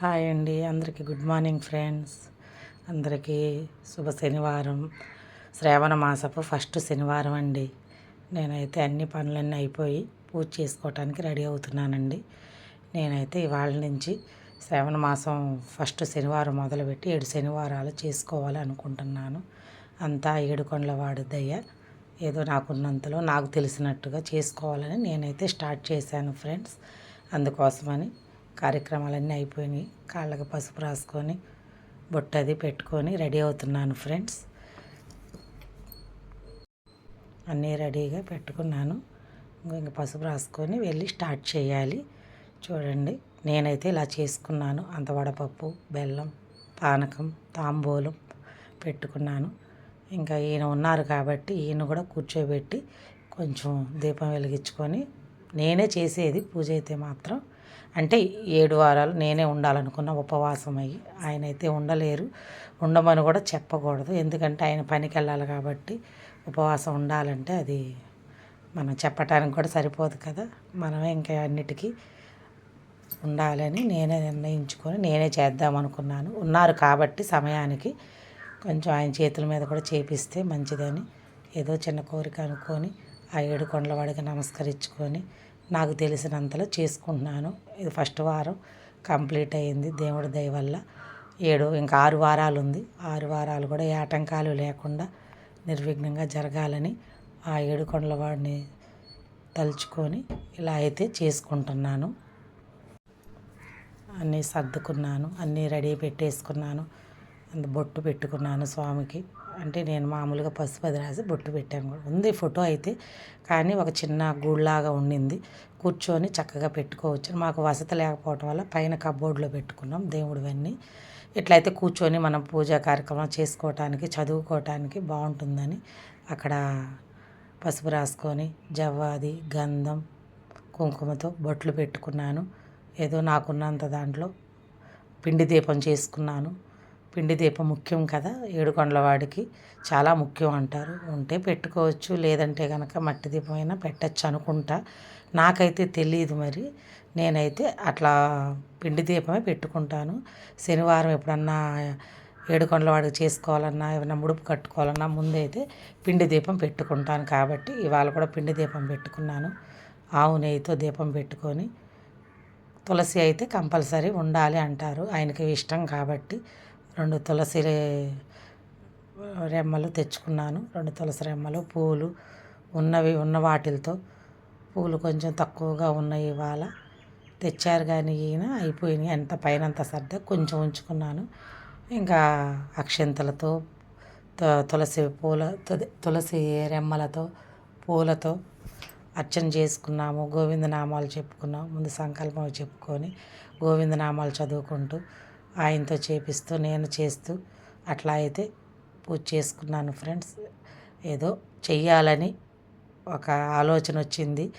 Hi అండి. అందరికీ good morning friends. అందరికీ శుభ శనివారం. శ్రావణ మాసపు ఫస్ట్ శనివారం అండి. నేనైతే అన్ని పనులన్నీ అయిపోయి పూజ చేసుకోవటానికి రెడీ అవుతున్నానండి. నేనైతే ఇవాళ నుంచి శ్రావణ మాసం ఫస్ట్ శనివారం మొదలుపెట్టి ఏడు శనివారాలు చేసుకోవాలి అనుకుంటున్నాను. అంతా ఏడుకొండల కొండల దయ్య ఏదో నాకున్నంతలో నాకు తెలిసినట్టుగా చేసుకోవాలని నేనైతే స్టార్ట్ చేశాను ఫ్రెండ్స్. అందుకోసమని కార్యక్రమాలన్నీ అయిపోయినాయి. కాళ్ళకి పసుపు రాసుకొని బొట్టది పెట్టుకొని రెడీ అవుతున్నాను ఫ్రెండ్స్. అన్నీ రెడీగా పెట్టుకున్నాను. ఇంక పసుపు రాసుకొని వెళ్ళి స్టార్ట్ చేయాలి. చూడండి నేనైతే ఇలా చేసుకున్నాను. అంత వడపప్పు బెల్లం పానకం తాంబూలం పెట్టుకున్నాను. ఇంకా ఈయన ఉన్నారు కాబట్టి ఈయన కూడా కూర్చోబెట్టి కొంచెం దీపం వెలిగించుకొని నేనే చేసేది పూజ అయితే మాత్రం. అంటే ఏడు వారాలు నేనే ఉండాలనుకున్న ఉపవాసం అయ్యి ఆయన అయితే ఉండలేరు. ఉండమని కూడా చెప్పకూడదు. ఎందుకంటే ఆయన పనికి వెళ్ళాలి కాబట్టి ఉపవాసం ఉండాలంటే అది మనం చెప్పటానికి కూడా సరిపోదు కదా. మనమే ఇంకా అన్నిటికీ ఉండాలని నేనే నిర్ణయించుకొని నేనే చేద్దాం అనుకున్నాను ఉన్నారు కాబట్టి సమయానికి కొంచెం ఆయన చేతుల మీద కూడా చేపిస్తే మంచిదని ఏదో చిన్న కోరిక అనుకొని ఆ ఏడు కొండల వాడికి నమస్కరించుకొని నాకు తెలిసినంతలో చేసుకుంటున్నాను. ఇది ఫస్ట్ వారం కంప్లీట్ అయ్యింది దేవుడి దయ వల్ల. ఏడు ఇంకా ఆరు వారాలు ఉంది ఆరు వారాలు కూడా ఏ ఆటంకాలు లేకుండా నిర్విఘ్నంగా జరగాలని ఆ ఏడు కొండల వాడిని తలుచుకొని ఇలా అయితే చేసుకుంటున్నాను. అన్నీ సర్దుకున్నాను అన్నీ రెడీ పెట్టేసుకున్నాను. బొట్టు పెట్టుకున్నాను స్వామికి. అంటే నేను మామూలుగా పసుపు అది రాసి బొట్టు పెట్టాను కూడా. ఉంది ఫోటో అయితే కానీ ఒక చిన్న గూళ్ళలాగా ఉండింది. కూర్చొని చక్కగా పెట్టుకోవచ్చు. మాకు వసతి లేకపోవటం వల్ల పైన కబోర్డ్లో పెట్టుకున్నాం దేవుడివన్నీ. ఇట్లయితే కూర్చొని మనం పూజా కార్యక్రమం చేసుకోవటానికి చదువుకోవటానికి బాగుంటుందని అక్కడ పసుపు రాసుకొని జవ్వాది గంధం కుంకుమతో బొట్లు పెట్టుకున్నాను. ఏదో నాకున్నంత దాంట్లో పిండి దీపం చేసుకున్నాను. పిండి దీపం ముఖ్యం కదా? ఏడుకొండల వాడికి చాలా ముఖ్యం అంటారు. ఉంటే పెట్టుకోవచ్చు. లేదంటే కనుక మట్టి దీపం అయినా పెట్టచ్చు అనుకుంటా. నాకైతే తెలియదు మరి. నేనైతే అట్లా పిండి దీపమే పెట్టుకుంటాను. శనివారం ఎప్పుడన్నా ఏడుకొండల వాడికి చేసుకోవాలన్నా ఏమైనా ముడుపు కట్టుకోవాలన్నా ముందైతే పిండి దీపం పెట్టుకుంటాను కాబట్టి ఇవాళ కూడా పిండి దీపం పెట్టుకున్నాను. ఆవు నెయ్యితో దీపం పెట్టుకొని తులసి అయితే కంపల్సరీ ఉండాలి అంటారు. ఆయనకి ఇష్టం కాబట్టి రెండు తులసి రెమ్మలు తెచ్చుకున్నాను. రెండు తులసి రెమ్మలు పూలు ఉన్నవి ఉన్న వాటిలతో. పూలు కొంచెం తక్కువగా ఉన్నాయి ఇవాళ. తెచ్చారు కానీ ఈయన అయిపోయినాయి. అంత పైన అంత కొంచెం ఉంచుకున్నాను. ఇంకా అక్షంతలతో తులసి పూల తులసి రెమ్మలతో పూలతో అర్చన చేసుకున్నాము. గోవిందనామాలు చెప్పుకున్నాము. ముందు సంకల్పం చెప్పుకొని గోవిందనామాలు చదువుకుంటూ ఆయనతో చేపిస్తూ నేను చేస్తూ అట్లా అయితే పూజ చేసుకున్నాను ఫ్రెండ్స్. ఏదో చెయ్యాలని ఒక ఆలోచన వచ్చింది.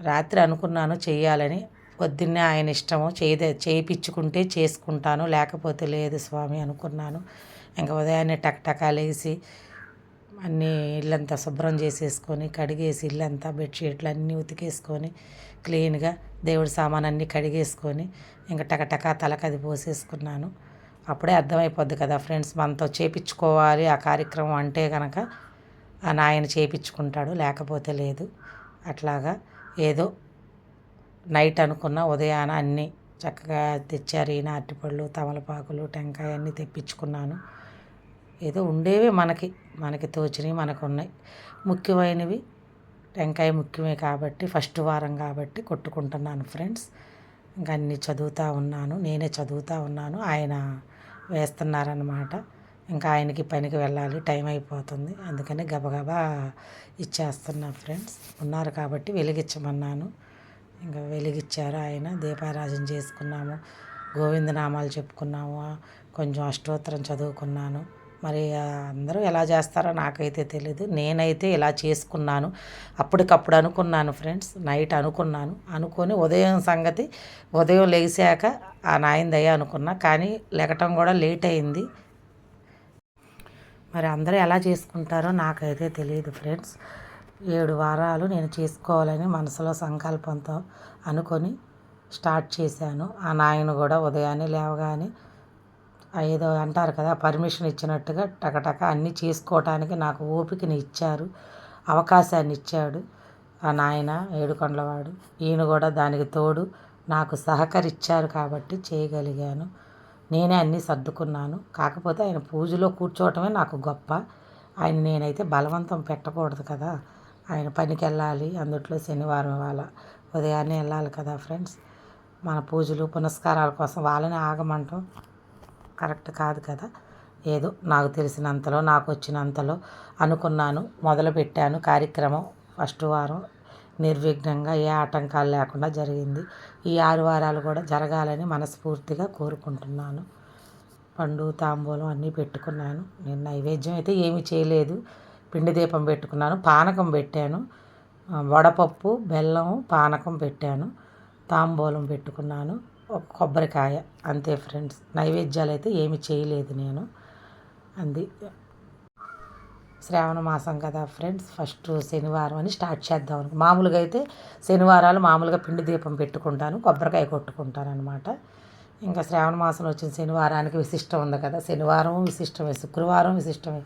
రాత్రి అనుకున్నాను చెయ్యాలని. పొద్దున్నే ఆయన ఇష్టము చేయ చేయించుకుంటే చేసుకుంటాను లేకపోతే లేదు స్వామి అనుకున్నాను. ఇంకా ఉదయాన్నే టక్టకాలు లేచి అన్నీ ఇల్లంతా శుభ్రం చేసేసుకొని కడిగేసి ఇల్లంతా బెడ్షీట్లు అన్నీ ఉతికేసుకొని క్లీన్గా దేవుడి సామాన్ అన్నీ కడిగేసుకొని ఇంకా టకటక తలకది పోసేసుకున్నాను. అప్పుడే అర్థమైపోద్ది కదా ఫ్రెండ్స్ మనతో చేపించుకోవాలి ఆ కార్యక్రమం అంటే కనుక ఆ నాయన చేపించుకుంటాడు లేకపోతే లేదు. అట్లాగా ఏదో నైట్ అనుకున్న ఉదయాన అన్నీ చక్కగా తెచ్చారు ఈయన అరటిపళ్ళు తమలపాకులు టెంకాయ అన్నీ తెప్పించుకున్నాను. ఏదో ఉండేవి మనకి. మనకి తోచినవి మనకు ఉన్నాయి ముఖ్యమైనవి టెంకాయ ముఖ్యమే కాబట్టి ఫస్ట్ వారం కాబట్టి కొట్టుకుంటున్నాను ఫ్రెండ్స్. ఇంకా అన్ని చదువుతూ ఉన్నాను. నేనే చదువుతూ ఉన్నాను. ఆయన వేస్తున్నారనమాట ఇంకా ఆయనకి పనికి వెళ్ళాలి. టైం అయిపోతుంది. అందుకని గబగబా ఇచ్చేస్తున్నా ఫ్రెండ్స్. ఉన్నారు కాబట్టి వెలిగించమన్నాను. ఇంకా వెలిగించారు ఆయన. దీపారాజన చేసుకున్నాము. గోవిందనామాలు చెప్పుకున్నాము. కొంచెం అష్టోత్తరం చదువుకున్నాను. మరి అందరూ ఎలా చేస్తారో నాకైతే తెలియదు నేనైతే ఇలా చేసుకున్నాను. అప్పటికప్పుడు అనుకున్నాను ఫ్రెండ్స్ నైట్ అనుకున్నాను. అనుకొని ఉదయం సంగతి ఉదయం లేచాక ఆ నాయన అనుకున్నా. కానీ లెగటం కూడా లేట్ అయింది. మరి అందరూ ఎలా చేసుకుంటారో నాకైతే తెలియదు ఫ్రెండ్స్. ఏడు వారాలు నేను చేసుకోవాలని మనసులో సంకల్పంతో అనుకొని స్టార్ట్ చేశాను. ఆ నాయన కూడా ఉదయాన్నే లేవగానే ఏదో అంటారు కదా పర్మిషన్ ఇచ్చినట్టుగా టకటక అన్నీ చేసుకోవటానికి నాకు ఓపికని ఇచ్చారు అవకాశాన్ని ఇచ్చాడు ఆ నాయన ఏడుకొండలవాడు. ఈయన కూడా దానికి తోడు నాకు సహకరించారు కాబట్టి చేయగలిగాను. నేనే అన్నీ సర్దుకున్నాను. కాకపోతే ఆయన పూజలో కూర్చోవటమే నాకు గొప్ప. ఆయన నేనైతే బలవంతం పెట్టకూడదు కదా. ఆయన పనికి వెళ్ళాలి అందుట్లో శనివారం ఇవాళ ఉదయాన్నే వెళ్ళాలి కదా ఫ్రెండ్స్. మన పూజలు పునస్కారాల కోసం వాళ్ళని ఆగమంటాం. కరెక్ట్ కాదు కదా. ఏదో నాకు తెలిసినంతలో నాకు వచ్చినంతలో అనుకున్నాను మొదలుపెట్టాను కార్యక్రమం ఫస్ట్ వారం. నిర్విఘ్నంగా ఏ ఆటంకాలు లేకుండా జరిగింది. ఈ ఆరు వారాలు కూడా జరగాలని మనస్ఫూర్తిగా కోరుకుంటున్నాను. పండు తాంబూలం అన్నీ పెట్టుకున్నాను. నేను నైవేద్యం అయితే ఏమీ చేయలేదు. పిండి దీపం పెట్టుకున్నాను పానకం పెట్టాను. వడపప్పు బెల్లం పానకం పెట్టాను. తాంబూలం పెట్టుకున్నాను. ఒక కొబ్బరికాయ. అంతే ఫ్రెండ్స్. నైవేద్యాలు అయితే ఏమి చేయలేదు నేను. అంది. శ్రావణ మాసం కదా ఫ్రెండ్స్. ఫస్ట్ శనివారం అని స్టార్ట్ చేద్దాం అనుకో మామూలుగా అయితే శనివారాలు మామూలుగా పిండి దీపం పెట్టుకుంటాను కొబ్బరికాయ కొట్టుకుంటాను అనమాట ఇంకా శ్రావణ మాసంలో వచ్చిన శనివారానికి విశిష్టం ఉంది కదా. శనివారం విశిష్టమే శుక్రవారం విశిష్టమే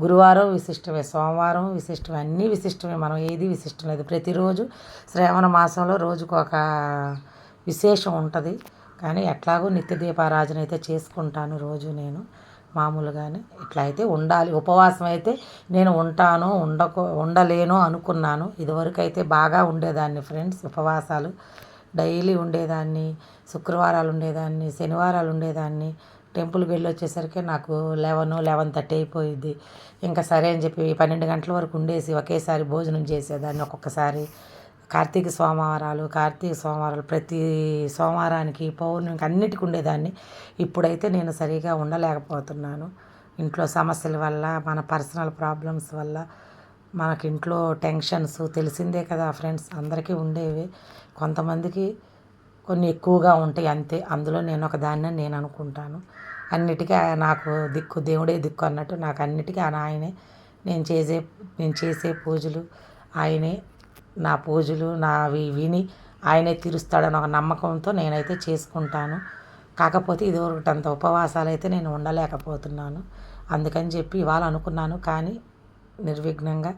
గురువారం విశిష్టమే సోమవారం విశిష్టమే అన్నీ విశిష్టమే. మనం ఏది విశిష్టం లేదు. ప్రతిరోజు శ్రావణ మాసంలో రోజుకు ఒక విశేషం ఉంటుంది. కానీ ఎట్లాగో నిత్య దీపారాజన అయితే చేసుకుంటాను రోజు నేను మామూలుగానే. ఇట్లా అయితే ఉండాలి. ఉపవాసం అయితే నేను ఉంటాను ఉండకు ఉండలేను అనుకున్నాను. ఇదివరకు అయితే బాగా ఉండేదాన్ని ఫ్రెండ్స్ ఉపవాసాలు. డైలీ ఉండేదాన్ని శుక్రవారాలు ఉండేదాన్ని శనివారాలు ఉండేదాన్ని. టెంపుల్కి వెళ్ళి వచ్చేసరికి నాకు లెవెన్ లెవెన్ థర్టీ అయిపోయింది ఇంకా సరే అని చెప్పి పన్నెండు గంటల వరకు ఉండేసి ఒకేసారి భోజనం చేసేదాన్ని ఒక్కొక్కసారి. కార్తీక సోమవారాలు కార్తీక సోమవారాలు ప్రతి సోమవారానికి పౌర్ణమికి అన్నిటికి ఉండేదాన్ని. ఇప్పుడైతే నేను సరిగా ఉండలేకపోతున్నాను. ఇంట్లో సమస్యల వల్ల మన పర్సనల్ ప్రాబ్లమ్స్ వల్ల మనకి ఇంట్లో టెన్షన్స్ తెలిసిందే కదా ఫ్రెండ్స్ అందరికీ ఉండేవి. కొంతమందికి కొన్ని ఎక్కువగా ఉంటాయి అంతే. అందులో నేను ఒక దాన్ని నేను అనుకుంటాను. అన్నిటికీ నాకు దిక్కు దేవుడే దిక్కు అన్నట్టు నాకు అన్నిటికీ ఆయన ఆయనే నేను చేసే నేను చేసే పూజలు ఆయనే. నా పూజలు నావి విని ఆయనే తీరుస్తాడని ఒక నమ్మకంతో నేనైతే చేసుకుంటాను. కాకపోతే ఇదివరకు అంత ఉపవాసాలు అయితే నేను ఉండలేకపోతున్నాను. అందుకని చెప్పి ఇవాళ అనుకున్నాను. కానీ నిర్విఘ్నంగా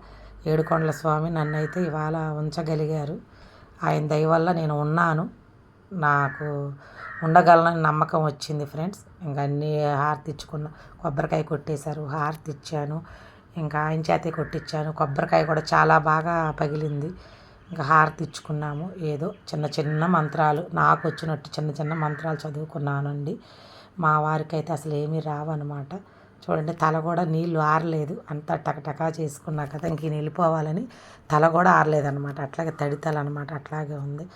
ఏడుకొండల స్వామి నన్ను అయితే ఇవాళ ఉంచగలిగారు. ఆయన దయ వల్ల నేను ఉన్నాను. నాకు ఉండగలనని నమ్మకం వచ్చింది ఫ్రెండ్స్. ఇంకా అన్నీ హారతి ఇచ్చుకున్న కొబ్బరికాయ కొట్టేశారు హారతి ఇచ్చాను ఇంకా ఆయన చేతే కొట్టించాను. కొబ్బరికాయ కూడా చాలా బాగా పగిలింది. ఇంకా హారతి ఇచ్చుకున్నాము. ఏదో చిన్న చిన్న మంత్రాలు. నాకు వచ్చినట్టు చిన్న చిన్న మంత్రాలు చదువుకున్నానండి. మా వారికి అయితే అసలు ఏమీ రావన్నమాట. చూడండి తల కూడా నీళ్ళు ఆరలేదు. అంతా టకటకా చేసుకున్నా కదా ఇంక వెళ్ళిపోవాలని తల కూడా ఆరలేదన్నమాట. అట్లాగే తడితల అనమాట అట్లాగే ఉంది.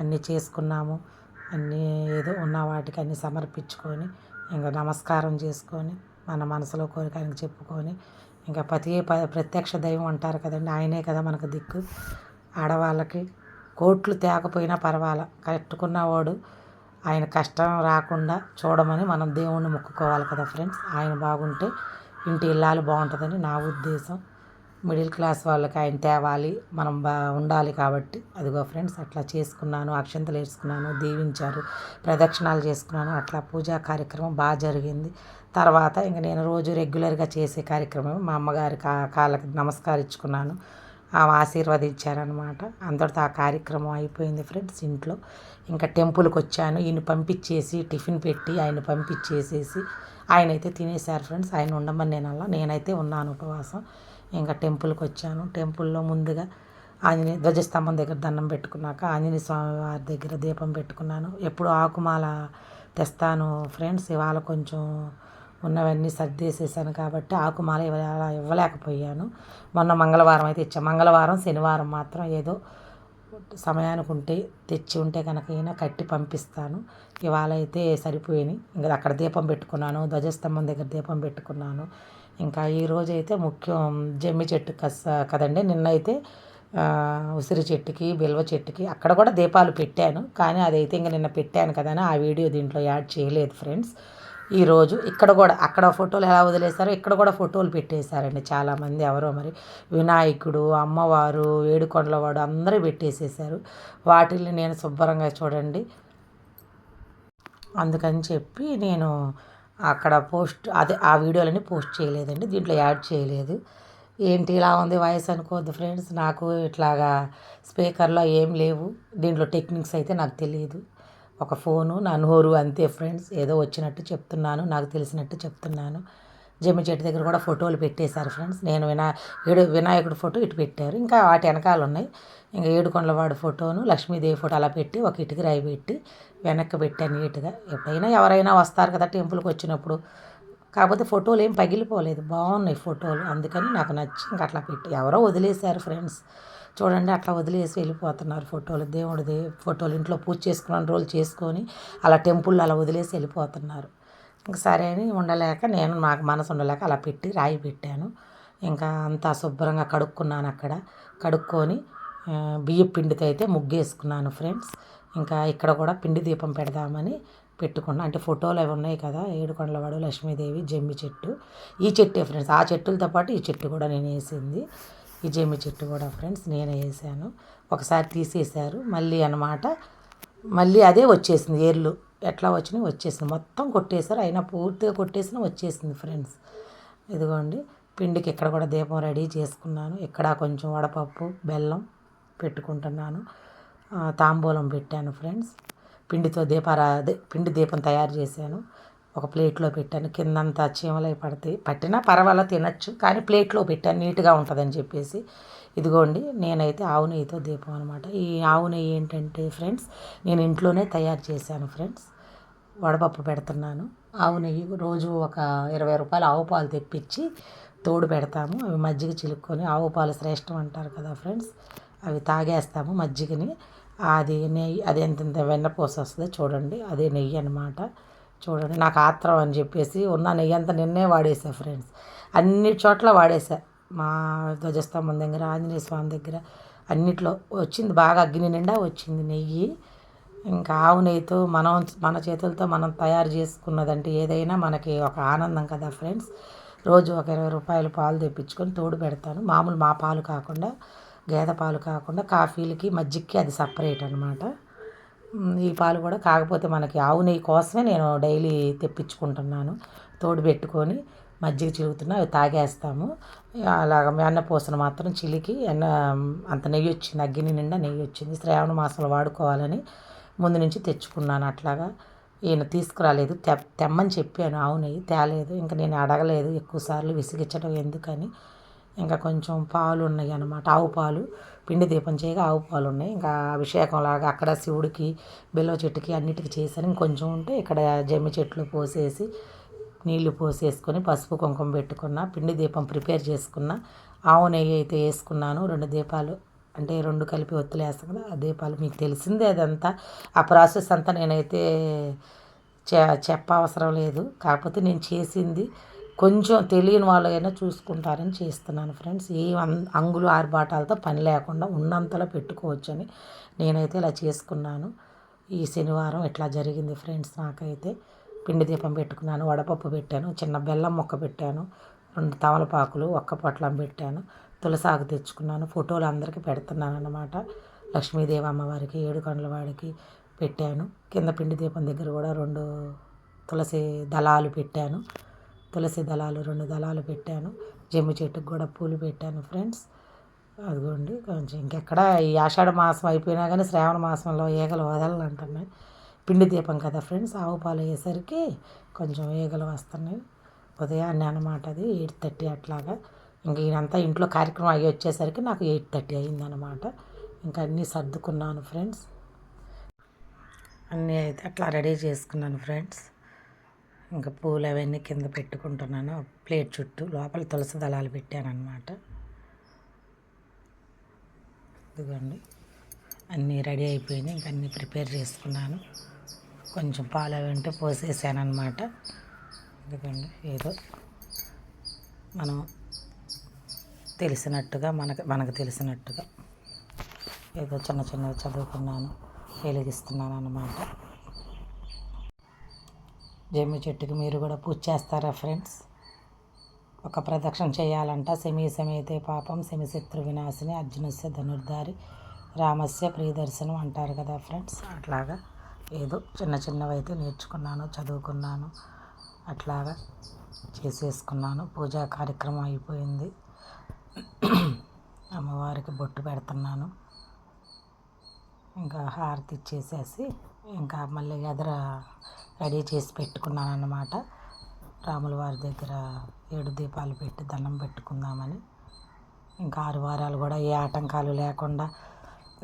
అన్నీ చేసుకున్నాము. అన్నీ ఏదో ఉన్న వాటికి అన్నీ సమర్పించుకొని ఇంకా నమస్కారం చేసుకొని మన మనసులో కోరిక చెప్పుకొని ఇంకా పతి ప్రత్యక్ష దైవం అంటారు కదండి ఆయనే కదా మనకు దిక్కు. ఆడవాళ్ళకి కోట్లు తేకపోయినా పర్వాలా కట్టుకున్నవాడు ఆయన కష్టం రాకుండా చూడమని మనం దేవుణ్ణి మొక్కుకోవాలి కదా ఫ్రెండ్స్. ఆయన బాగుంటే ఇంటి ఇల్లాలు బాగుంటుందని నా ఉద్దేశం. మిడిల్ క్లాస్ వాళ్ళకి ఆయన తేవాలి మనం బా ఉండాలి కాబట్టి. అదిగో ఫ్రెండ్స్ అట్లా చేసుకున్నాను అక్షంతలు వేసుకున్నాను దీవించారు ప్రదక్షిణాలు చేసుకున్నాను అట్లా పూజా కార్యక్రమం బాగా జరిగింది. తర్వాత ఇంక నేను రోజు రెగ్యులర్గా చేసే కార్యక్రమం మా అమ్మగారి కా కాళ్ళకి నమస్కరించుకున్నాను ఆమె ఆశీర్వదించారనమాట అందరితో ఆ కార్యక్రమం అయిపోయింది ఫ్రెండ్స్ ఇంట్లో. ఇంకా టెంపుల్కి వచ్చాను ఈయన పంపించేసి టిఫిన్ పెట్టి ఆయన పంపించేసేసి ఆయన అయితే తినేశారు ఫ్రెండ్స్. ఆయన ఉండమని నేను అలా నేనైతే ఉన్నాను ఉపవాసం. ఇంకా టెంపుల్కి వచ్చాను టెంపుల్లో ముందుగా ఆంజనేయ ధ్వజస్తంభం దగ్గర దండం పెట్టుకున్నాక ఆంజనేయ స్వామి వారి దగ్గర దీపం పెట్టుకున్నాను. ఎప్పుడు ఆకుమాల తెస్తాను ఫ్రెండ్స్. ఇవాళ కొంచెం ఉన్నవన్నీ సర్దేసేసాను కాబట్టి ఆకుమాల అలా ఇవ్వలేకపోయాను. మొన్న మంగళవారం అయితే ఇచ్చాను మంగళవారం శనివారం మాత్రం ఏదో సమయానికి ఉంటే తెచ్చి ఉంటే కనుక అయినా కట్టి పంపిస్తాను. ఇవాళ అయితే సరిపోయినాయి. ఇంకా అక్కడ దీపం పెట్టుకున్నాను. ధ్వజస్తంభం దగ్గర దీపం పెట్టుకున్నాను. ఇంకా ఈరోజు అయితే ముఖ్యం జమ్మి చెట్టు కస కదండి. నిన్నైతే ఉసిరి చెట్టుకి బిల్వ చెట్టుకి అక్కడ కూడా దీపాలు పెట్టాను. కానీ అదైతే ఇంకా నిన్న పెట్టాను కదా ఆ వీడియో దీంట్లో యాడ్ చేయలేదు ఫ్రెండ్స్. ఈరోజు ఇక్కడ కూడా అక్కడ ఫోటోలు ఎలా వదిలేశారో ఇక్కడ కూడా ఫోటోలు పెట్టేశారండి చాలామంది ఎవరో మరి. వినాయకుడు అమ్మవారు ఏడుకొండలవాడు అందరూ పెట్టేసేసారు వాటిని నేను శుభ్రంగా చూడండి. అందుకని చెప్పి నేను అక్కడ పోస్ట్ అదే ఆ వీడియోలని పోస్ట్ చేయలేదండి దీంట్లో యాడ్ చేయలేదు. ఏంటి ఇలా ఉంది వాయిస్ అనుకోవద్దు ఫ్రెండ్స్ నాకు ఇట్లాగా స్పీకర్లో ఏం లేవు దీంట్లో టెక్నిక్స్ అయితే నాకు తెలియదు. ఒక ఫోను నా నోరు అంతే ఫ్రెండ్స్. ఏదో వచ్చినట్టు చెప్తున్నాను నాకు తెలిసినట్టు చెప్తున్నాను. జమ్మి చెట్టు దగ్గర కూడా ఫోటోలు పెట్టేశారు ఫ్రెండ్స్. నేను వినా ఏడు వినాయకుడి ఫోటో ఇటు పెట్టారు. ఇంకా వాటి వెనకాల ఉన్నాయి. ఇంకా ఏడుకొండలవాడు ఫోటోను లక్ష్మీదేవి ఫోటో అలా పెట్టి ఒక ఇటుక రాయి పెట్టి వెనక్కి పెట్టాను నీట్గా. ఎప్పుడైనా ఎవరైనా వస్తారు కదా టెంపుల్కి వచ్చినప్పుడు. కాకపోతే ఫోటోలు ఏం పగిలిపోలేదు. బాగున్నాయి ఫోటోలు. అందుకని నాకు నచ్చి ఇంకా అట్లా పెట్టి ఎవరో వదిలేశారు ఫ్రెండ్స్. చూడండి అట్లా వదిలేసి వెళ్ళిపోతున్నారు ఫోటోలు. దేవుడిది ఫోటోలు ఇంట్లో పూజ చేసుకున్న రోజులు చేసుకొని అలా టెంపుల్ అలా వదిలేసి వెళ్ళిపోతున్నారు. ఇంకా సరే అని ఉండలేక నేను నాకు మనసు ఉండలేక అలా పెట్టి రాయి పెట్టాను. ఇంకా అంతా శుభ్రంగా కడుక్కున్నాను అక్కడ. కడుక్కొని బియ్య బియ్యం పిండితో అయితే ముగ్గేసుకున్నాను ఫ్రెండ్స్. ఇంకా ఇక్కడ కూడా పిండి దీపం పెడదామని పెట్టుకున్నా. అంటే ఫోటోలు అవి ఉన్నాయి కదా ఏడుకొండలవాడు లక్ష్మీదేవి జమ్మి చెట్టు. ఈ చెట్టే ఫ్రెండ్స్. ఆ చెట్టులతో పాటు ఈ చెట్టు కూడా నేను వేసింది. ఈ జమ్మి చెట్టు కూడా ఫ్రెండ్స్ నేనే వేసాను. ఒకసారి తీసేశారు. మళ్ళీ అన్నమాట మళ్ళీ అదే వచ్చేసింది. ఏర్లు ఎట్లా వచ్చినా వచ్చేసింది. మొత్తం కొట్టేశారు. అయినా పూర్తిగా కొట్టేసిన వచ్చేసింది ఫ్రెండ్స్. ఇదిగోండి పిండికి ఇక్కడ కూడా దీపం రెడీ చేసుకున్నాను. ఇక్కడ కొంచెం వడపప్పు బెల్లం పెట్టుకుంటున్నాను. తాంబూలం పెట్టాను ఫ్రెండ్స్. పిండితో దీపారా అదే పిండి దీపం తయారు చేశాను. ఒక ప్లేట్లో పెట్టాను. కిందంతా చీమలై పడతాయి పట్టినా పర్వాలేదు తినచ్చు. కానీ ప్లేట్లో పెట్టాను. నీట్గా ఉంటుందని చెప్పేసి. ఇదిగోండి నేనైతే ఆవు నెయ్యితో దీపం అనమాట ఈ ఆవు నెయ్యి ఏంటంటే ఫ్రెండ్స్ నేను ఇంట్లోనే తయారు చేశాను ఫ్రెండ్స్. వడపప్పు పెడుతున్నాను. ఆవు నెయ్యి రోజు ఒక ఇరవై రూపాయలు ఆవు పాలు తెప్పించి తోడు పెడతాము. అవి మజ్జిగ చిలుక్కొని ఆవు పాలు శ్రేష్టం అంటారు కదా ఫ్రెండ్స్. అవి తాగేస్తాము మజ్జిగని. అది నెయ్యి అది ఎంత ఎంత వెన్నపూస వస్తుందో చూడండి. అదే నెయ్యి అనమాట చూడండి నాకు ఆత్రం అని చెప్పేసి ఉన్న. నెయ్యి అంతా నిన్నే వాడేసా ఫ్రెండ్స్? అన్ని చోట్ల వాడేసా. మా ధ్వజస్తంభం దగ్గర ఆంజనేయ స్వామి దగ్గర అన్నిట్లో వచ్చింది. బాగా అగ్ని నిండా వచ్చింది నెయ్యి. ఇంకా ఆవు నెయ్యితో మనం మన చేతులతో మనం తయారు చేసుకున్నదంటే ఏదైనా మనకి ఒక ఆనందం కదా ఫ్రెండ్స్. రోజు ఒక ఇరవై రూపాయలు పాలు తెప్పించుకొని తోడు పెడతాను. మామూలు మా పాలు కాకుండా గేదె పాలు కాకుండా కాఫీలకి మజ్జిగకి అది సపరేట్ అనమాట ఈ పాలు కూడా కాకపోతే మనకి ఆవు నెయ్యి కోసమే నేను డైలీ తెప్పించుకుంటున్నాను. తోడు పెట్టుకొని మజ్జిగ చిలుగుతున్నా అవి తాగేస్తాము. అలాగ వెన్న పూసను మాత్రం చిలికి అన్న అంత నెయ్యి వచ్చింది అగ్గిని నిండా నెయ్యి వచ్చింది. శ్రావణ మాసంలో వాడుకోవాలని ముందు నుంచి తెచ్చుకున్నాను అట్లాగా. ఈయన తీసుకురాలేదు తె తెమ్మని చెప్పాను ఆవు నెయ్యి తేలేదు. ఇంకా నేను అడగలేదు ఎక్కువసార్లు విసిగించడం ఎందుకని. ఇంకా కొంచెం పాలు ఉన్నాయి అన్నమాట ఆవు పాలు. పిండి దీపం చేయగా ఆవు పాలు ఉన్నాయి. ఇంకా అభిషేకంలాగా అక్కడ శివుడికి బిల్వ చెట్టుకి అన్నిటికీ చేశాను ఇంకొంచెం ఉంటే ఇక్కడ జమ్మి చెట్లు పోసేసి నీళ్ళు పోసేసుకొని పసుపు కుంకుమ పెట్టుకున్న పిండి దీపం ప్రిపేర్ చేసుకున్న ఆవు నెయ్యి అయితే వేసుకున్నాను. రెండు దీపాలు అంటే రెండు కలిపి ఒత్తులేస్తాం కదా ఆ దీపాలు మీకు తెలిసిందే అదంతా. ఆ ప్రాసెస్ అంతా నేనైతే చె చెప్పవసరం లేదు. కాకపోతే నేను చేసింది కొంచెం తెలియని వాళ్ళైనా చూసుకుంటారని చేస్తున్నాను ఫ్రెండ్స్. ఏ అం- అంగులు ఆర్భాటాలతో పని లేకుండా ఉన్నంతలో పెట్టుకోవచ్చని నేనైతే ఇలా చేసుకున్నాను. ఈ శనివారం ఇట్లా జరిగింది ఫ్రెండ్స్ నాకైతే పిండి దీపం పెట్టుకున్నాను వడపప్పు పెట్టాను చిన్న బెల్లం మొక్క పెట్టాను రెండు తమలపాకులు ఒక్క పొట్లం పెట్టాను తులసాకు తెచ్చుకున్నాను ఫోటోలు అందరికీ పెడుతున్నాను అనమాట లక్ష్మీదేవి అమ్మవారికి ఏడుకొండల వాడికి పెట్టాను. కింద పిండి దీపం దగ్గర కూడా రెండు తులసి దళాలు పెట్టాను. తులసి దళాలు రెండు దళాలు పెట్టాను. జమ్మి చెట్టుకు కూడా పూలు పెట్టాను ఫ్రెండ్స్. అదిగోండి కొంచెం ఇంకెక్కడ ఈ ఆషాఢ మాసం అయిపోయినా కానీ శ్రావణ మాసంలో ఈగలు వదలని అంటున్నాయి పిండి దీపం కదా ఫ్రెండ్స్ ఆవు పాలు అయ్యేసరికి కొంచెం ఈగలు వస్తున్నాయి. ఉదయాన్నే అనమాట అది ఎయిట్ థర్టీ అట్లాగా. ఇంక ఈయనంతా ఇంట్లో కార్యక్రమం అయ్యి వచ్చేసరికి నాకు ఎయిట్ థర్టీ అయిందనమాట ఇంకా అన్నీ సర్దుకున్నాను ఫ్రెండ్స్. అన్నీ అయితే అట్లా రెడీ చేసుకున్నాను ఫ్రెండ్స్. ఇంకా పూలు అవన్నీ కింద పెట్టుకుంటున్నాను ప్లేట్ చుట్టూ. లోపల తులసి దళాలు పెట్టాను ఇదిగోండి. అన్నీ రెడీ అయిపోయినాయి. ఇంకా అన్నీ ప్రిపేర్ చేసుకున్నాను. కొంచెం పాలు అవి ఉంటే పోసేసానమాట అనమాట ఇదిగోండి. ఏదో మనం తెలిసినట్టుగా మనకు మనకు తెలిసినట్టుగా ఏదో చిన్న చిన్నవి చదువుకున్నాను వెలిగిస్తున్నాను అన్నమాట జమ్మి చెట్టుకి మీరు కూడా పూజ చేస్తారా ఫ్రెండ్స్? ఒక ప్రదక్షిణ చేయాలంట. సెమీ సమేతే పాపం శత్రు వినాశిని అర్జునస్య ధనుర్ధారి రామస్య ప్రియదర్శనం అంటారు కదా ఫ్రెండ్స్? అట్లాగా ఏదో చిన్న చిన్నవైతే నేర్చుకున్నాను చదువుకున్నాను అట్లాగా చేసేసుకున్నాను. పూజా కార్యక్రమం అయిపోయింది. అమ్మవారికి బొట్టు పెడుతున్నాను. ఇంకా హారతి ఇచ్చేసేసి ఇంకా మళ్ళీ ఎదర రెడీ చేసి పెట్టుకున్నాను అనమాట రాముల వారి దగ్గర ఏడు దీపాలు పెట్టి దండం పెట్టుకుందామని. ఇంకా ఆరు వారాలు కూడా ఏ ఆటంకాలు లేకుండా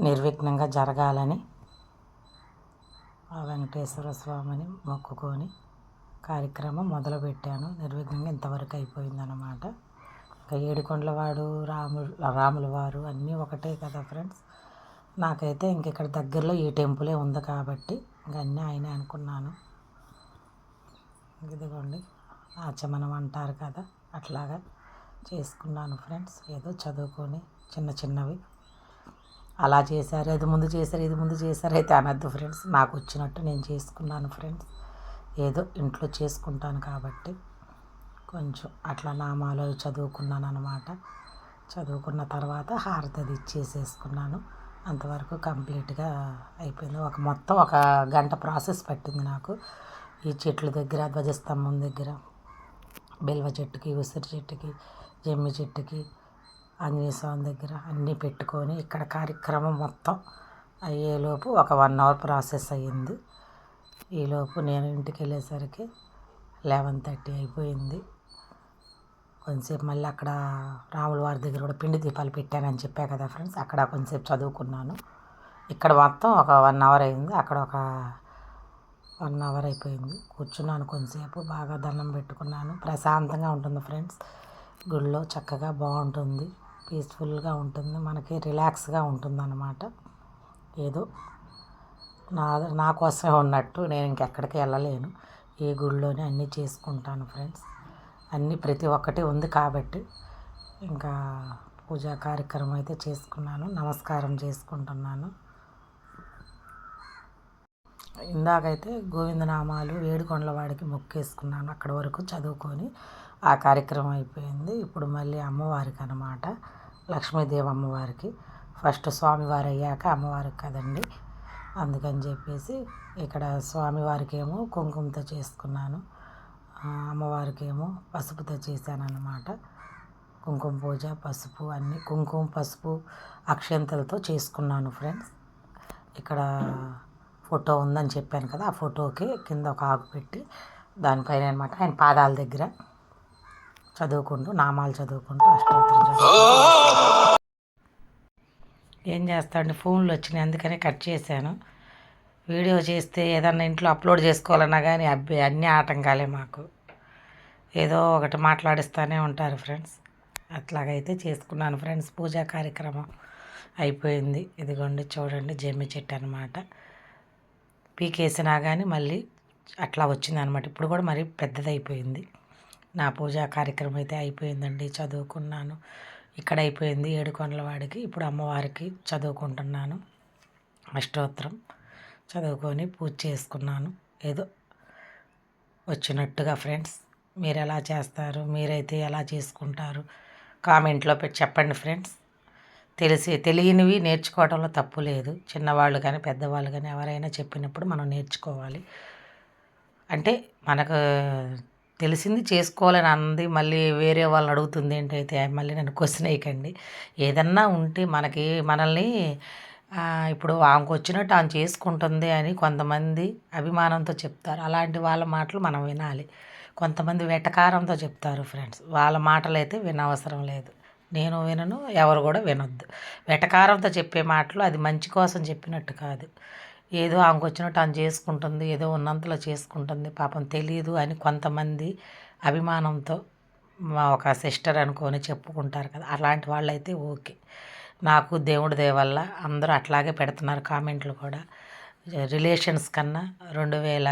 నిర్విఘ్నంగా జరగాలని ఆ వెంకటేశ్వర స్వామిని మొక్కుకొని కార్యక్రమం మొదలుపెట్టాను. నిర్విఘ్నంగా ఇంతవరకు అయిపోయిందన్నమాట. ఇంకా ఏడుకొండలవాడు రాములు రాముల వారు అన్నీ ఒకటే కదా ఫ్రెండ్స్. నాకైతే ఇంక ఇక్కడ దగ్గరలో ఈ టెంపులే ఉంది కాబట్టి ఇంక అన్నీ ఆయనే అనుకున్నాను. ఇదిగోండి ఆచమనం అంటారు కదా అట్లాగా చేసుకున్నాను ఫ్రెండ్స్. ఏదో చదువుకొని చిన్న చిన్నవి. అలా చేశారు ఇది ముందు చేశారు ఇది ముందు చేశారు అయితే అనద్దు ఫ్రెండ్స్. నాకు వచ్చినట్టు నేను చేసుకున్నాను ఫ్రెండ్స్. ఏదో ఇంట్లో చేసుకుంటాను కాబట్టి కొంచెం అట్లా నామాలు చదువుకున్నాను అనమాట చదువుకున్న తర్వాత హారతి అది ఇచ్చేసేసుకున్నాను. అంతవరకు కంప్లీట్గా అయిపోయింది. ఒక మొత్తం ఒక గంట ప్రాసెస్ పట్టింది నాకు. ఈ చెట్ల దగ్గర ధ్వజస్తంభం దగ్గర బిల్వ చెట్టుకి ఉసిరి చెట్టుకి జమ్మి చెట్టుకి ఆంజనేయ స్వామి దగ్గర అన్నీ పెట్టుకొని ఇక్కడ కార్యక్రమం మొత్తం అయ్యేలోపు ఒక వన్ అవర్ ప్రాసెస్ అయ్యింది. ఈలోపు నేను ఇంటికి వెళ్ళేసరికి లెవెన్ థర్టీ అయిపోయింది. కొంచెంసేపు మళ్ళీ అక్కడ రాముల వారి దగ్గర కూడా పిండి దీపాలు పెట్టానని చెప్పా కదా ఫ్రెండ్స్ అక్కడ కొంచెంసేపు చదువుకున్నాను. ఇక్కడ మొత్తం ఒక వన్ అవర్ అయింది అక్కడ ఒక వన్ అవర్ అయిపోయింది. కూర్చున్నాను కొంతసేపు. బాగా దండం పెట్టుకున్నాను. ప్రశాంతంగా ఉంటుంది ఫ్రెండ్స్. గుడిలో చక్కగా బాగుంటుంది. పీస్ఫుల్గా ఉంటుంది. మనకి రిలాక్స్గా ఉంటుంది అన్నమాట ఏదో నా నా కోసమే ఉన్నట్టు నేను ఇంకెక్కడికి వెళ్ళలేను. ఈ గుడిలోనే అన్నీ చేసుకుంటాను ఫ్రెండ్స్. అన్నీ ప్రతి ఒక్కటి ఉంది కాబట్టి ఇంకా పూజా కార్యక్రమం అయితే చేసుకున్నాను. నమస్కారం చేసుకుంటున్నాను. ఇందాకైతే గోవిందనామాలు ఏడుకొండల వాడికి మొక్కేసుకున్నాను అక్కడ వరకు చదువుకొని ఆ కార్యక్రమం అయిపోయింది. ఇప్పుడు మళ్ళీ అమ్మవారికి అనమాట లక్ష్మీదేవి అమ్మవారికి. ఫస్ట్ స్వామివారు అయ్యాక అమ్మవారికి కదండి. అందుకని చెప్పేసి ఇక్కడ స్వామివారికి ఏమో కుంకుమతో చేసుకున్నాను. అమ్మవారికి ఏమో పసుపుతో చేశానన్నమాట. కుంకుమ పూజ పసుపు అన్నీ కుంకుమ పసుపు అక్షంతలతో చేసుకున్నాను ఫ్రెండ్స్. ఇక్కడ ఫోటో ఉందని చెప్పాను కదా ఆ ఫోటోకి కింద ఒక ఆకు పెట్టి దానిపైన అనమాట ఆయన పాదాల దగ్గర చదువుకుంటూ నామాలు చదువుకుంటూ అష్టోత్తరం చదువుకుంటూ. ఏం చేస్తాడు? ఫోన్లు వచ్చినాయి అందుకనే కట్ చేశాను. వీడియో చేస్తే ఏదన్నా ఇంట్లో అప్లోడ్ చేసుకోవాలన్నా కానీ అబ్బే అన్నీ ఆటంకాలే మాకు. ఏదో ఒకటి మాట్లాడిస్తూనే ఉంటారు ఫ్రెండ్స్. అట్లాగైతే చేసుకున్నాను ఫ్రెండ్స్. పూజా కార్యక్రమం అయిపోయింది. ఇదిగోండి చూడండి జమ్మి చెట్టు అనమాట పీకేసినా కానీ మళ్ళీ అట్లా వచ్చింది అనమాట ఇప్పుడు కూడా మరి పెద్దదైపోయింది. నా పూజా కార్యక్రమం అయితే అయిపోయిందండి. చదువుకున్నాను. ఇక్కడ అయిపోయింది ఏడుకొండల వాడికి. ఇప్పుడు అమ్మవారికి చదువుకుంటున్నాను. అష్టోత్తరం. చదువుకొని పూజ చేసుకున్నాను. ఏదో వచ్చినట్టుగా ఫ్రెండ్స్. మీరు ఎలా చేస్తారు? మీరైతే ఎలా చేసుకుంటారు? కామెంట్లో పెట్టి చెప్పండి ఫ్రెండ్స్. తెలిసి తెలియనివి నేర్చుకోవడంలో తప్పు లేదు. చిన్నవాళ్ళు కానీ పెద్దవాళ్ళు కానీ ఎవరైనా చెప్పినప్పుడు మనం నేర్చుకోవాలి. అంటే మనకు తెలిసింది చేసుకోవాలని అంది మళ్ళీ వేరే వాళ్ళని అడుగుతుంది ఏంటైతే మళ్ళీ నన్ను క్వశ్చన్ వేయకండి. ఏదన్నా ఉంటే మనకి మనల్ని ఇప్పుడు ఆమెకు వచ్చినట్టు ఆమె చేసుకుంటుంది అని కొంతమంది అభిమానంతో చెప్తారు. అలాంటి వాళ్ళ మాటలు మనం వినాలి. కొంతమంది వెటకారంతో చెప్తారు ఫ్రెండ్స్ వాళ్ళ మాటలు అయితే వినవసరం లేదు. నేను వినను ఎవరు కూడా వినొద్దు. వెటకారంతో చెప్పే మాటలు అది మంచి కోసం చెప్పినట్టు కాదు. ఏదో ఆమెకు అని ఆమె చేసుకుంటుంది ఏదో ఉన్నంతలో చేసుకుంటుంది పాపం తెలియదు అని కొంతమంది అభిమానంతో మా ఒక సిస్టర్ అనుకొని చెప్పుకుంటారు కదా అలాంటి వాళ్ళైతే ఓకే. నాకు దేవుడి దయ వల్ల అందరూ అట్లాగే పెడుతున్నారు కామెంట్లు కూడా. రిలేషన్స్ కన్నా రెండు వేల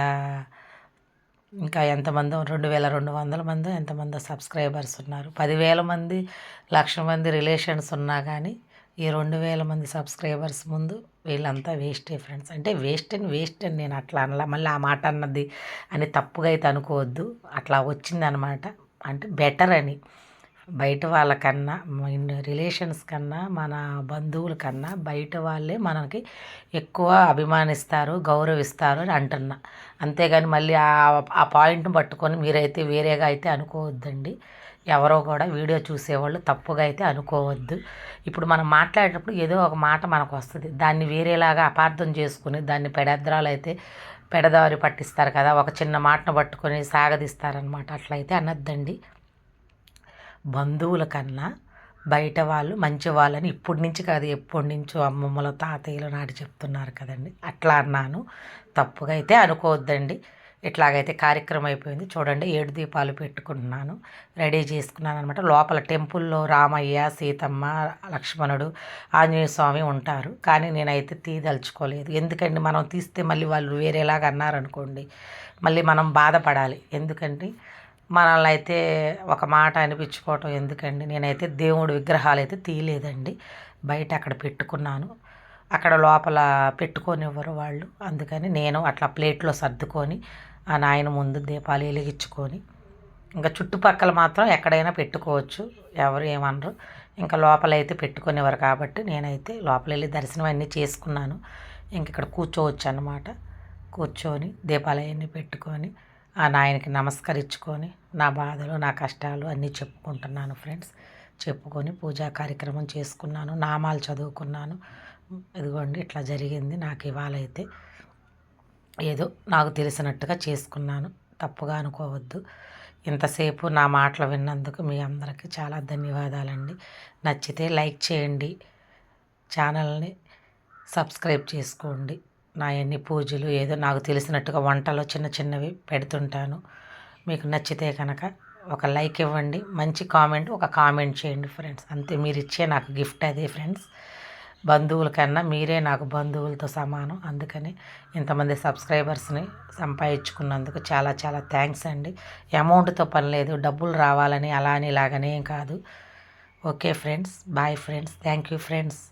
ఇంకా ఎంతమందో రెండు వేల రెండు వందల మంది ఎంతమందో సబ్స్క్రైబర్స్ ఉన్నారు. పదివేల మంది లక్ష మంది రిలేషన్స్ ఉన్నా కానీ ఈ రెండు వేల మంది సబ్స్క్రైబర్స్ ముందు వీళ్ళంతా వేస్టే ఫ్రెండ్స్. అంటే వేస్ట్ అని వేస్ట్ అని నేను అట్లా అనలా. మళ్ళీ ఆ మాట అన్నది అని తప్పుగా అయితే అనుకోవద్దు. అట్లా వచ్చిందనమాట. అంటే బెటర్ అని. బయట వాళ్ళకన్నా రిలేషన్స్ కన్నా మన బంధువుల కన్నా బయట వాళ్ళే మనకి ఎక్కువ అభిమానిస్తారు గౌరవిస్తారు అని అంటున్నా. అంతేగాని మళ్ళీ ఆ పాయింట్ని పట్టుకొని మీరైతే వేరేగా అయితే అనుకోవద్దండి. ఎవరో కూడా వీడియో చూసేవాళ్ళు తప్పుగా అయితే అనుకోవద్దు. ఇప్పుడు మనం మాట్లాడేటప్పుడు ఏదో ఒక మాట మనకు వస్తుంది దాన్ని వేరేలాగా అపార్థం చేసుకుని దాన్ని పెడద్రాలు అయితే పెడదారి పట్టిస్తారు కదా. ఒక చిన్న మాటను పట్టుకొని సాగదీస్తారనమాట అట్లయితే అనొద్దండి. బంధువుల కన్నా బయట వాళ్ళు మంచి వాళ్ళని ఇప్పటి నుంచి కాదు ఎప్పటి నుంచో అమ్మమ్మల తాతయ్యలు నాటి చెప్తున్నారు కదండి. అట్లా అన్నాను. తప్పుగా అయితే అనుకోవద్దండి. ఇట్లాగైతే కార్యక్రమం అయిపోయింది. చూడండి ఏడు దీపాలు పెట్టుకుంటున్నాను. రెడీ చేసుకున్నాను అనమాట లోపల టెంపుల్లో రామయ్య సీతమ్మ లక్ష్మణుడు ఆంజనేయ స్వామి ఉంటారు. కానీ నేనైతే తీదలుచుకోలేదు ఎందుకండి? మనం తీస్తే మళ్ళీ వాళ్ళు వేరేలాగా అన్నారనుకోండి మళ్ళీ మనం బాధపడాలి. ఎందుకంటే మనల్ని అయితే ఒక మాట అనిపించుకోవటం ఎందుకండి? నేనైతే దేవుడి విగ్రహాలు అయితే తీయలేదండి. బయట అక్కడ పెట్టుకున్నాను. అక్కడ లోపల పెట్టుకోనివ్వరు వాళ్ళు. అందుకని నేను అట్లా ప్లేట్లో సర్దుకొని ఆ నాయన ముందు దీపాలు వెలిగించుకొని ఇంకా చుట్టుపక్కల మాత్రం ఎక్కడైనా పెట్టుకోవచ్చు. ఎవరు ఏమనరు. ఇంకా లోపల అయితే పెట్టుకునేవారు కాబట్టి నేనైతే లోపల వెళ్ళి దర్శనం అన్నీ చేసుకున్నాను. ఇంక ఇక్కడ కూర్చోవచ్చు అనమాట కూర్చొని దీపాలు అవన్నీ పెట్టుకొని ఆ నాయనకి నమస్కరించుకొని నా బాధలు నా కష్టాలు అన్నీ చెప్పుకుంటున్నాను ఫ్రెండ్స్. చెప్పుకొని పూజా కార్యక్రమం చేసుకున్నాను నామాలు చదువుకున్నాను. ఇదిగోండి ఇట్లా జరిగింది. నాకు ఇవాళ అయితే ఏదో నాకు తెలిసినట్టుగా చేసుకున్నాను. తప్పుగా అనుకోవద్దు. ఇంతసేపు నా మాటలు విన్నందుకు మీ అందరికీ చాలా ధన్యవాదాలండి. నచ్చితే లైక్ చేయండి. ఛానల్ని సబ్స్క్రైబ్ చేసుకోండి. నా ఎన్ని పూజలు ఏదో నాకు తెలిసినట్టుగా వంటలు చిన్న చిన్నవి పెడుతుంటాను. మీకు నచ్చితే కనుక ఒక లైక్ ఇవ్వండి మంచి కామెంట్ ఒక కామెంట్ చేయండి ఫ్రెండ్స్. అంతే మీరు ఇచ్చే నాకు గిఫ్ట్ అదే ఫ్రెండ్స్. బంధువుల కన్నా మీరే నాకు బంధువులతో సమానం. అందుకని ఇంతమంది సబ్స్క్రైబర్స్ని సంపాదించుకున్నందుకు చాలా చాలా థ్యాంక్స్ అండి. అమౌంట్తో పని లేదు డబ్బులు రావాలని అలా అని ఇలాగనే కాదు. Okay friends bye friends. Thank you friends.